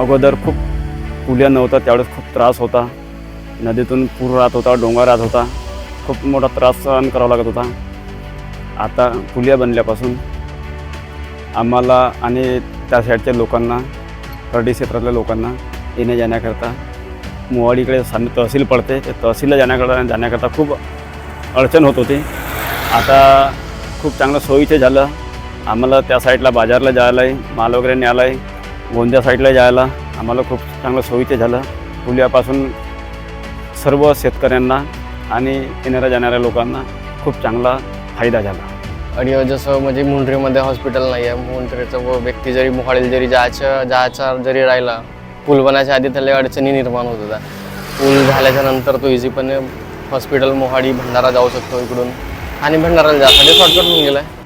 अगोदर खूप पुल्या नव्हता त्यावेळेस खूप त्रास होता. नदीतून पूर राहत होता डोंगर राहत होता. खूप मोठा त्रास सहन करावा लागत होता. आता पुल्या बनल्यापासून आम्हाला आणि त्या साईडच्या लोकांना परडी क्षेत्रातल्या लोकांना येण्या जाण्याकरता मोवाडीकडे सामने तहसील पडते. ते तहसीलला जाण्याकरता जाण्याकरता खूप अडचण होत होती. आता खूप चांगलं सोयीचं झालं. आम्हाला त्या साईडला बाजारला जायला आहे माल वगैरे न्यायला आहे गोंदिया साईडला जायला आम्हाला खूप चांगलं सोयीचं झालं. पुलियापासून सर्व शेतकऱ्यांना आणि येणाऱ्या जाणाऱ्या लोकांना खूप चांगला फायदा झाला. आणि जसं म्हणजे मुंढरीमध्ये हॉस्पिटल नाही आहे मुंढरीचं व व्यक्ती जरी मोहाळीला जरी जायचं जायचा जरी राहिला पूल बनायच्या आधी त्याला अडचणी निर्माण होत होत्या. पूल झाल्याच्यानंतर तो इझीपणे हॉस्पिटल मोहाडी भंडारा जाऊ शकतो इकडून. आणि भंडाराला जायसाठी शॉर्टकट होऊन गेला. आहे